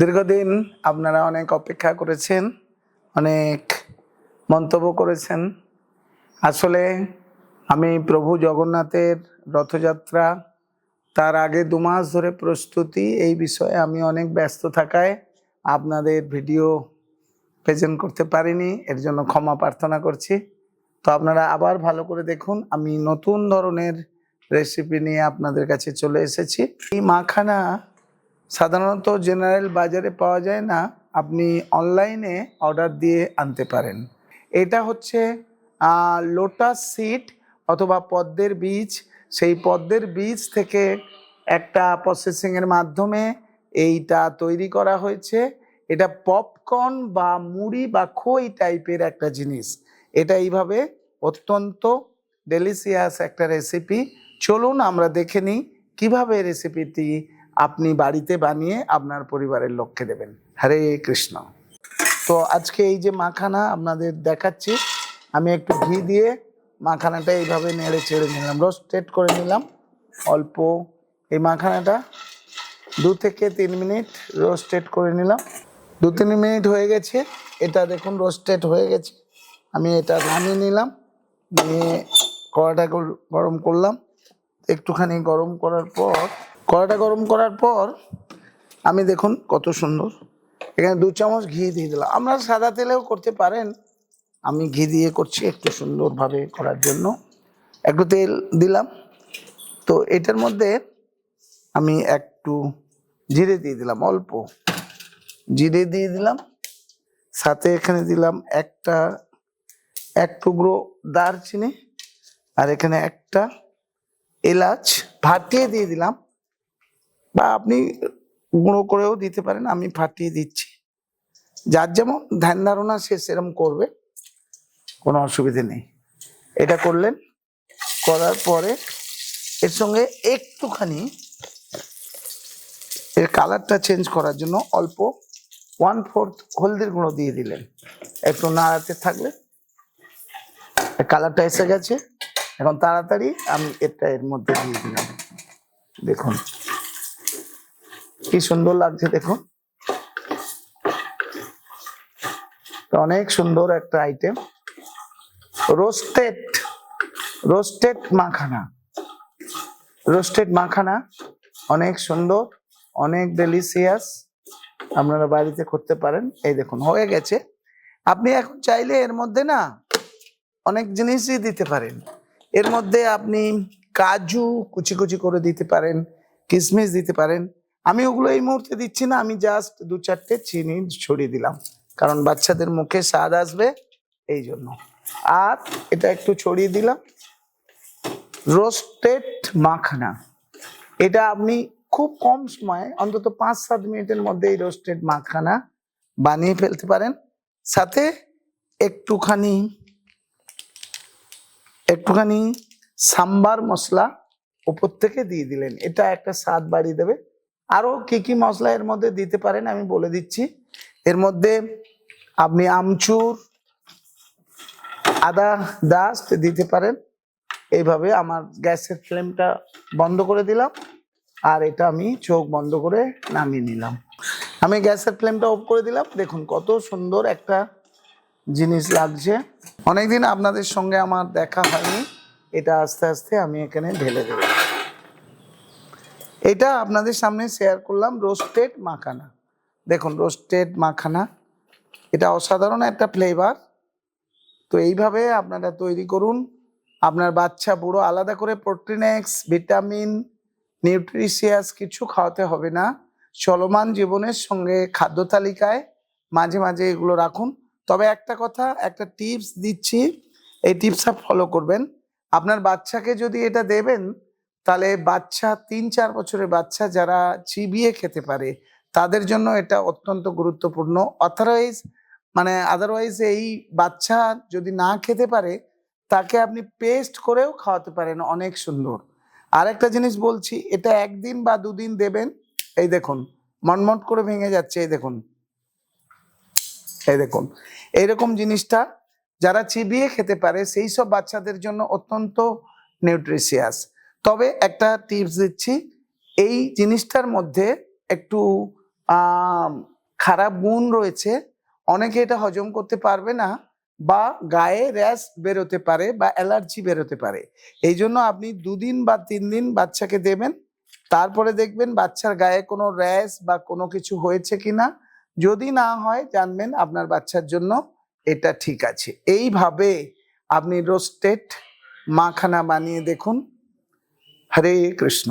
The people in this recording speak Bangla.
দীর্ঘদিন আপনারা অনেক অপেক্ষা করেছেন, অনেক মন্তব্য করেছেন। আসলে আমি প্রভু জগন্নাথের রথযাত্রা তার আগে দু মাস ধরে প্রস্তুতি, এই বিষয়ে আমি অনেক ব্যস্ত থাকায় আপনাদের ভিডিও প্রেজেন্ট করতে পারিনি, এর জন্য ক্ষমা প্রার্থনা করছি। তো আপনারা আবার ভালো করে দেখুন, আমি নতুন ধরনের রেসিপি নিয়ে আপনাদের কাছে চলে এসেছি। এই মাখানা সাধারণত জেনারেল বাজারে পাওয়া যায় না, আপনি অনলাইনে অর্ডার দিয়ে আনতে পারেন। এটা হচ্ছে লোটাস সিড অথবা পদ্মের বীজ। সেই পদ্মের বীজ থেকে একটা প্রসেসিংয়ের মাধ্যমে এইটা তৈরি করা হয়েছে। এটা পপকর্ন বা মুড়ি বা খই টাইপের একটা জিনিস। এটা এইভাবে অত্যন্ত ডেলিসিয়াস একটা রেসিপি চলুন আমরা দেখে নিই কীভাবে রেসিপিটি আপনি বাড়িতে বানিয়ে আপনার পরিবারের লোককে দেবেন। হরে কৃষ্ণ। তো আজকে এই যে মাখানা আপনাদের দেখাচ্ছি, আমি একটু ঘি দিয়ে মাখানাটা এইভাবে নেড়ে চেড়ে নিলাম রোস্টেড করে নিলাম অল্প। এই মাখানাটা দু থেকে তিন মিনিট রোস্টেড করে নিলাম। দু তিন মিনিট হয়ে গেছে, এটা দেখুন রোস্টেড হয়ে গেছে। আমি এটা নামিয়ে নিলাম, নিয়ে কড়াটা গর- গরম করলাম। একটুখানি গরম করার পর কড়াটা গরম করার পর আমি দেখুন কত সুন্দর। এখানে দু চামচ ঘি দিয়ে দিলাম। আপনারা সাদা তেলেও করতে পারেন। আমি ঘি দিয়ে করছি একটু সুন্দরভাবে করার জন্য। একটু তেল দিলাম। তো এটার মধ্যে আমি একটু জিরে দিয়ে দিলাম, অল্প। জিরে দিয়ে দিলাম। সাথে এখানে দিলাম একটা, এক টুকরো দারচিনি। আর এখানে একটা এলাচ। ভাটিয়ে দিয়ে দিলাম। বা আপনি গুঁড়ো করেও দিতে পারেন, আমি ফাটিয়ে দিচ্ছি। যার যেমন ধ্যান ধারণা সে সেরম করবে, কোনো অসুবিধে নেই। এটা করলেন, করার পরে এর সঙ্গে একটুখানি এর কালারটা চেঞ্জ করার জন্য অল্প ওয়ান ফোর্থ হলদির গুঁড়ো দিয়ে দিলেন। একটু নাড়াতে থাকলে কালারটা এসে গেছে। এখন তাড়াতাড়ি আমি এটা এর মধ্যে দিয়ে দিলাম। দেখুন। কি সুন্দর লাগছে দেখুন। তো অনেক সুন্দর একটা item roasted roasted makhana. Roasted makhana অনেক সুন্দর, অনেক ডেলিসিয়াস আপনারা বাড়িতে করতে পারেন। এই দেখুন, হয়ে গেছে। আপনি এখন চাইলে এর মধ্যে না অনেক জিনিসই দিতে পারেন। এর মধ্যে আপনি কাজু কুচি কুচি করে দিতে পারেন কিশমিশ দিতে পারেন। আমি ওগুলো এই মুহূর্তে দিচ্ছি না, আমি জাস্ট দু চারটে চিনি ছড়িয়ে দিলাম। কারণ বাচ্চাদের মুখে স্বাদ আসবে এই জন্য। আর এটা একটু ছড়িয়ে দিলাম। রোস্টেড মাখানা। এটা আপনি খুব কম সময়ে, অন্তত পাঁচ সাত মিনিটের মধ্যে এই রোস্টেড মাখানা বানিয়ে ফেলতে পারেন। সাথে একটুখানি একটুখানি সাম্বার মশলা উপর থেকে দিয়ে দিলেন। এটা একটা স্বাদ বাড়িয়ে দেবে। আরও কি কি মশলা এর মধ্যে দিতে পারেন আমি বলে দিচ্ছি। এর মধ্যে আপনি আমচুর, আদা ডাস্ট দিতে পারেন। এইভাবে আমার গ্যাসের ফ্লেমটা বন্ধ করে দিলাম আর এটা আমি চোখ বন্ধ করে নামিয়ে নিলাম। আমি গ্যাসের ফ্লেমটা অফ করে দিলাম। দেখুন কত সুন্দর একটা জিনিস লাগছে। অনেকদিন আপনাদের সঙ্গে আমার দেখা হয়নি। এটা আস্তে আস্তে আমি এখানে ঢেলে দেব। এটা আপনাদের সামনে শেয়ার করলাম রোস্টেড মাখানা। দেখুন রোস্টেড মাখানা, এটা অসাধারণ একটা ফ্লেভার তো এইভাবে আপনারা তৈরি করুন। আপনার বাচ্চা, বুড়ো, আলাদা করে প্রোটিনেক্স ভিটামিন নিউট্রিশিয়াস কিছু খাওয়াতে হবে না। চলমান জীবনের সঙ্গে খাদ্য তালিকায় মাঝে মাঝে এগুলো রাখুন। তবে একটা কথা, একটা টিপস দিচ্ছি। এই টিপসটা ফলো করবেন। আপনার বাচ্চাকে যদি এটা দেবেন তাহলে বাচ্চা, তিন, চার বছরের বাচ্চা যারা চিবিয়ে খেতে পারে, তাদের জন্য এটা অত্যন্ত গুরুত্বপূর্ণ। অথারাইজ মানে আদারওয়াইজ এই বাচ্চা যদি না খেতে পারে, তাকে আপনি পেস্ট করেও খাওয়াতে পারেন, অনেক সুন্দর। আরেকটা জিনিস বলছি, এটা একদিন বা দুদিন দেবেন, এই দেখুন, মনমট করে ভেঙে যাচ্ছে, এই দেখুন। এই দেখুন, এইরকম জিনিসটা যারা চিবিয়ে খেতে পারে, সেই সব বাচ্চাদের জন্য অত্যন্ত নিউট্রিশিয়াস তবে একটা টিপস দিচ্ছি। এই জিনিসটার মধ্যে একটু খারাপ গুণ রয়েছে। অনেকে এটা হজম করতে পারবে না বা গায়ে র্যাশ বেরোতে পারে বা অ্যালার্জি বেরোতে পারে। এই জন্য আপনি দুদিন বা তিন দিন বাচ্চাকে দেবেন। তারপরে দেখবেন বাচ্চার গায়ে কোনো র্যাশ বা কোনো কিছু হয়েছে কি না যদি না হয় জানবেন আপনার বাচ্চার জন্য এটা ঠিক আছে। এইভাবে আপনি রোস্টেড মাখানা বানিয়ে দেখুন। হরে কৃষ্ণ